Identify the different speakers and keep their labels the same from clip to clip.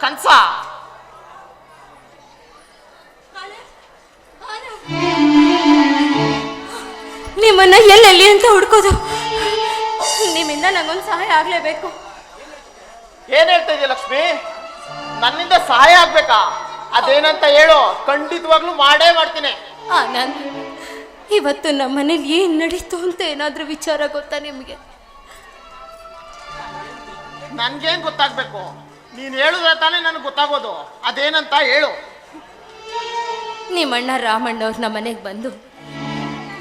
Speaker 1: ಕನ್ಸ.
Speaker 2: ನಿಮ್ಮನ್ನ ಎಲ್ಲೆಲ್ಲಿ ಅಂತ ಹುಡ್ಕೋದು? ನಿಮ್ಮಿಂದ ನಂಗೊಂದು ಸಹಾಯ ಆಗ್ಲೇಬೇಕು.
Speaker 1: ಏನ್ ಹೇಳ್ತಾ ಇದೀಯ ಲಕ್ಷ್ಮಿ? ನನ್ನಿಂದ ಸಹಾಯ ಆಗ್ಬೇಕಾ? ಅದೇನಂತ ಹೇಳು. ಖಂಡಿತವಾಗ್ಲೂ ಮಾಡೇ ಮಾಡ್ತೀನಿ.
Speaker 2: ಆನಂದ್ ಇವತ್ತು ನಮ್ಮ ಮನೇಲಿ ಏನ್ ನಡೀತು ಅಂತ ಏನಾದ್ರೂ ವಿಚಾರ ಗೊತ್ತಾ ನಿಮಗೆ?
Speaker 1: ನನ್ಗೇನ್ ಗೊತ್ತಾಗ್ಬೇಕು? ನೀನ್ ಹೇಳಿದ್ರೆ ತಾನೇ ನನಗೆ ಗೊತ್ತಾಗೋದು. ಅದೇನಂತ ಹೇಳು.
Speaker 2: ನಿಮ್ಮಣ್ಣ ರಾಮಣ್ಣವ್ರು ನಮ್ಮ ಮನೆಗೆ ಬಂದು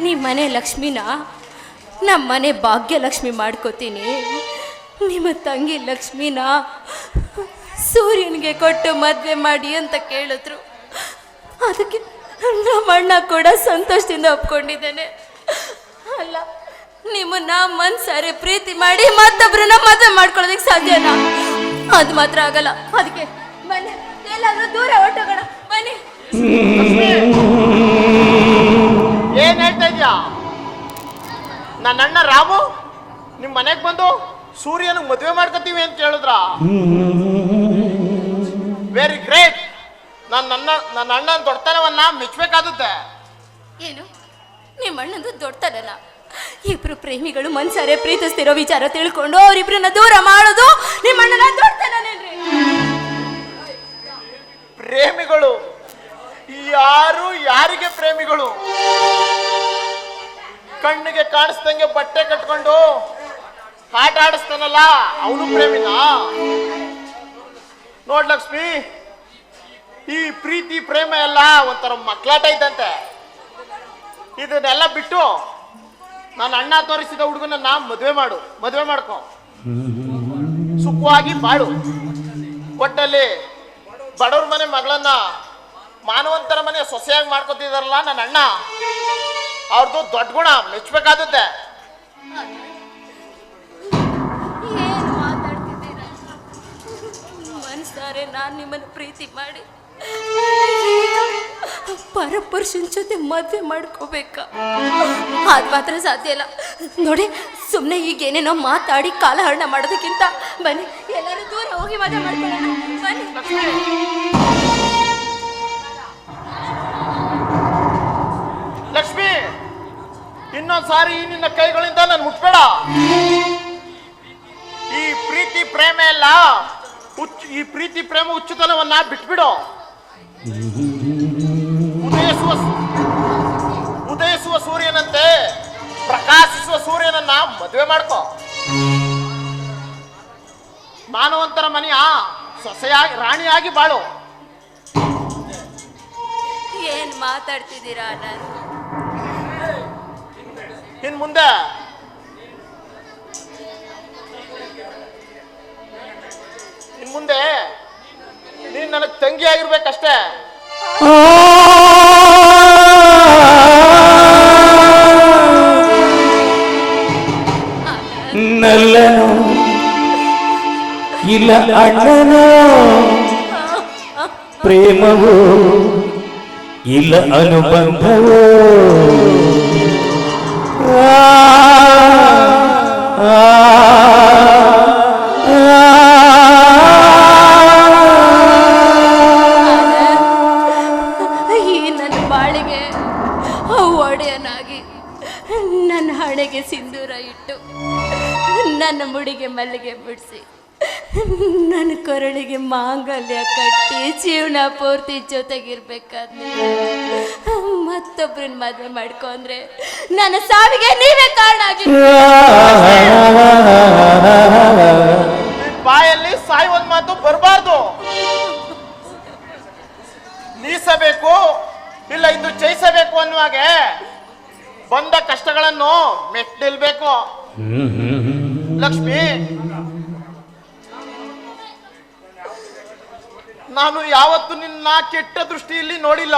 Speaker 2: ನಿಮ್ಮ ಮನೆ ಲಕ್ಷ್ಮಿನ ನಮ್ಮ ಮನೆ ಭಾಗ್ಯಲಕ್ಷ್ಮಿ ಮಾಡ್ಕೋತೀನಿ. ನಿಮ್ಮ ತಂಗಿ ಲಕ್ಷ್ಮಿನ ಸೂರ್ಯನಿಗೆ ಕೊಟ್ಟು ಮದುವೆ ಮಾಡಿ ಅಂತ ಕೇಳಿದ್ರು. ಅದಕ್ಕೆ ನಮ್ಮಣ್ಣ ಕೂಡ ಸಂತೋಷದಿಂದ ಒಪ್ಕೊಂಡಿದ್ದೇನೆ. ಅಲ್ಲ, ನಿಮ್ಮನ್ನ ಮನ್ಸಾರೆ ಪ್ರೀತಿ ಮಾಡಿ ಮತ್ತೊಬ್ಬರನ್ನ ಮದುವೆ ಮಾಡ್ಕೊಳ್ಳೋದಕ್ಕೆ ಸಾಧ್ಯನಾ? ಅದು ಮಾತ್ರ ಆಗಲ್ಲ. ಅದಕ್ಕೆ ಬನ್ನಿ ಎಲ್ಲಾದ್ರೂ ದೂರ ಹೊಟ್ಟೋಗೋಣ ಬನ್ನಿ.
Speaker 1: ಏನ್ ಹೇಳ್ತಾ ಇದ್ಯಾ? ನನ್ನ ಅಣ್ಣ ರಾಮು ನಿಮ್ ಮನೆಗ್ ಬಂದು ಸೂರ್ಯನ ಮದುವೆ ಮಾಡ್ಕೊತೀವಿ ಅಂತ ಹೇಳಿದ್ರ ವೆರಿ ಗ್ರೇಟ್ ನನ್ನ ನನ್ನ ನನ್ನ ಅಣ್ಣನ ದೊಡ್ಡತನವನ್ನ ಮೆಚ್ಚಬೇಕಾದದ್ದೆ
Speaker 2: ಏನು? ನಿಮ್ಮ ಅಣ್ಣಂದು ದೊಡ್ಡತನನ? ಇಬ್ರು ಪ್ರೇಮಿಗಳು ಮನ್ಸಾರೆ ಪ್ರೀತಿಸ್ತಿರೋ ವಿಚಾರ ತಿಳ್ಕೊಂಡು ಅವ್ರಿಬ್ರನ್ನ ದೂರ ಮಾಡೋದು ನಿಮ್ಮ ಅಣ್ಣನ ದೊಡ್ಡತನನೇನ್ರಿ?
Speaker 1: ಪ್ರೇಮಿಗಳು. ಯಾರು, ಯಾರಿಗೆ ಪ್ರೇಮಿಗಳು? ಕಣ್ಣಿಗೆ ಕಾಣಿಸ್ದಂಗೆ ಬಟ್ಟೆ ಕಟ್ಕೊಂಡು ಆಟ ಆಡಿಸ್ತಾನಲ್ಲ, ಅವನು ಪ್ರೇಮಿನ? ನೋಡ್ ಲಕ್ಷ್ಮಿ, ಈ ಪ್ರೀತಿ, ಪ್ರೇಮ ಎಲ್ಲ ಒಂಥರ ಮಕ್ಕಳಾಟ ಇದ್ದಂತೆ. ಇದನ್ನೆಲ್ಲ ಬಿಟ್ಟು ನನ್ನ ಅಣ್ಣ ತೋರಿಸಿದ ಹುಡುಗನ ನಾ ಮದುವೆ ಮಾಡು, ಮದುವೆ ಮಾಡ್ಕೊ. ಸುಖವಾಗಿ ಬಾಳು ಒಟ್ಟಲ್ಲಿ ಬಡವ್ರ ಮನೆ ಮಗಳನ್ನ ಮಾನವಂತರ ಮನೆ ಸೊಸೆಯಾಗಿ ಮಾಡ್ಕೊತಿದಾರಲ್ಲ ನನ್ನ ಅಣ್ಣ ಅವ್ರದ್ದು ದೊಡ್ಡ ಗುಣ
Speaker 2: ಮನ್ಸಾರೆ ನಾನು ನಿಮ್ಮನ್ನು ಪ್ರೀತಿ ಮಾಡಿ. ಪರಪುರುಷನ ಜೊತೆ ಮದುವೆ ಮಾಡ್ಕೋಬೇಕಾ. ಅದು ಮಾತ್ರ ಸಾಧ್ಯ ಇಲ್ಲ. ನೋಡಿ ಸುಮ್ಮನೆ ಈಗ ಏನೇನೋ ಮಾತಾಡಿ ಕಾಲಹರಣ ಮಾಡೋದಕ್ಕಿಂತ ಬನ್ನಿ, ಎಲ್ಲರೂ ದೂರ ಹೋಗಿ ಮದುವೆ ಮಾಡ್ಕೊಳ್ಳೋಣ. ಬನ್ನಿ.
Speaker 1: ಲಕ್ಷ್ಮಿ, ಇನ್ನೊಂದು ಸಾರಿ ನಿನ್ನ ಕೈಗಳಿಂದ ನಾನು ಮುಟ್ಬೇಡ. ಈ ಪ್ರೀತಿ ಪ್ರೇಮ ಎಲ್ಲ ಹುಚ್ಚು ಈ ಪ್ರೀತಿ ಪ್ರೇಮ ಹುಚ್ಚುತನವನ್ನ ಬಿಟ್ಬಿಡು. ಉದಯಿಸುವ ಉದಯಿಸುವ ಸೂರ್ಯನಂತೆ ಪ್ರಕಾಶಿಸುವ ಸೂರ್ಯನನ್ನ ಮದುವೆ ಮಾಡ್ಕೋ. ಮಾನವಂತರ ಮನೆಯ ಸೊಸೆಯಾಗಿ ರಾಣಿಯಾಗಿ ಬಾಳು.
Speaker 2: ಏನ್ ಮಾತಾಡ್ತಿದ್ದೀರಾ
Speaker 1: ಇನ್ ಮುಂದೆ ಇನ್ ಮುಂದೆ ನನಗ್ ತಂಗಿ ಆಗಿರ್ಬೇಕಷ್ಟೇ.
Speaker 3: ನಲ್ಲನು ಇಲ್ಲ ಅಣ್ಣನ? ಪ್ರೇಮವೋ ಇಲ್ಲ ಅನುಬಂಧವು?
Speaker 2: ಬಾಳಿಗೆ ಒಡೆಯನಾಗಿ ನನ್ನ ಹಣೆಗೆ ಸಿಂಧೂರ ಇಟ್ಟು ನನ್ನ ಮುಡಿಗೆ ಮಲ್ಲಿಗೆ ಬಿಡಿಸಿ ನನ್ನ ಕೊರಳಿಗೆ ಮಾಂಗಲ್ಯ ಕಟ್ಟಿ ಜೀವನ ಪೂರ್ತಿ ಜೊತೆಗಿರ್ಬೇಕಾದ್ರೆ ಮತ್ತೊಬ್ರನ್ನ ಮದುವೆ ಮಾಡ್ಕೊಂಡ್ರೆ ನನ್ನ ಸಾವಿಗೆ ನೀವೇ ಕಾರಣ ಆಗಿ
Speaker 1: ಬಾಯಲ್ಲಿ ಸಾಯಿ ಒಂದ್ ಮಾತು ಬರಬಾರ್ದು. ನೀಸಬೇಕು. ಇಲ್ಲ ಇಂದು ಜಯಿಸಬೇಕು ಅನ್ನುವಾಗೆ ಬಂದ ಕಷ್ಟಗಳನ್ನು ಮೆಟ್ಟಿಲ್ಬೇಕು ಲಕ್ಷ್ಮಿ ನಾನು ಯಾವತ್ತು ನಿನ್ನ ಕೆಟ್ಟ ದೃಷ್ಟಿಯಲ್ಲಿ ನೋಡಿಲ್ಲ.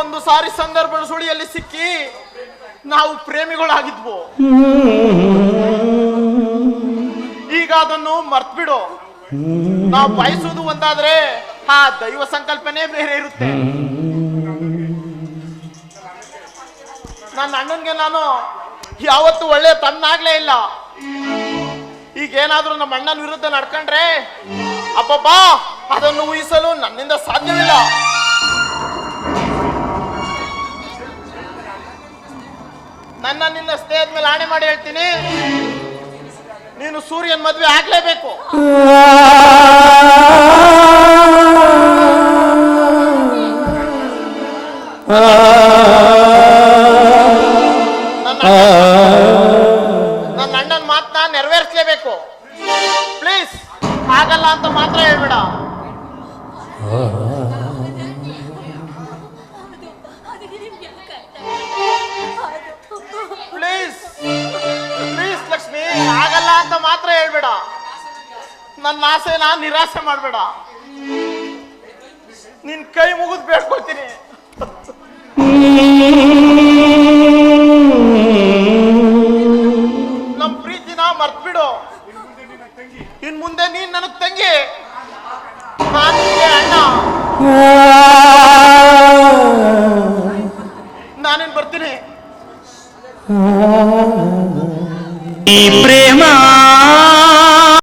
Speaker 1: ಒಂದು ಸಾರಿ ಸಂದರ್ಭ ಸುಳಿಯಲ್ಲಿ ಸಿಕ್ಕಿ ನಾವು ಪ್ರೇಮಿಗಳಾಗಿದ್ವು. ಈಗ ಅದನ್ನು ಮರ್ತ್ಬಿಡು. ನಾವು ಬಯಸುವುದು ಒಂದಾದ್ರೆ ಆ ದೈವ ಸಂಕಲ್ಪನೆ ಬೇರೆ ಇರುತ್ತೆ. ನನ್ನ ಅಣ್ಣನ್ಗೆ ನಾನು ಯಾವತ್ತು ಒಳ್ಳೆಯ ತನ್ನಾಗ್ಲೇ ಇಲ್ಲ. ಈಗೇನಾದ್ರೂ ನಮ್ಮ ಅಣ್ಣನ ವಿರುದ್ಧ ನಡ್ಕೊಂಡ್ರೆ ಅಬ್ಬಬ್ಬಾ ಅದನ್ನು ಊಹಿಸಲು ನನ್ನಿಂದ ಸಾಧ್ಯವಿಲ್ಲ ನನ್ನ ನಿನ್ನ ಸ್ನೇಹದ ಮೇಲೆ ಆಣೆ ಮಾಡಿ ಹೇಳ್ತೀನಿ. ನೀನು ಸೂರ್ಯನ್ ಮದ್ವೆ ಆಗ್ಲೇಬೇಕು. ನನ್ನ ಅಣ್ಣನ ಮಾತನ್ನ ನೆರವೇರಿಸಲೇಬೇಕು. ಪ್ಲೀಸ್ ಆಗಲ್ಲ ಅಂತ ಮಾತ್ರ ಹೇಳ್ಬೇಡ. ಪ್ಲೀಸ್ ಪ್ಲೀಸ್ ಲಕ್ಷ್ಮಿ ಆಗಲ್ಲ ಅಂತ ಮಾತ್ರ ಹೇಳ್ಬೇಡ. ನನ್ನ ಆಸೆನ ನಿರಾಸೆ ಮಾಡಬೇಡ. ನಿನ್ ಕೈ ಮುಗಿದು ಬೇಡ್ಕೊಳ್ತೀನಿ ನಾನೇನ್ ಬರ್ತೀನಿ?
Speaker 3: ಈ ಪ್ರೇಮ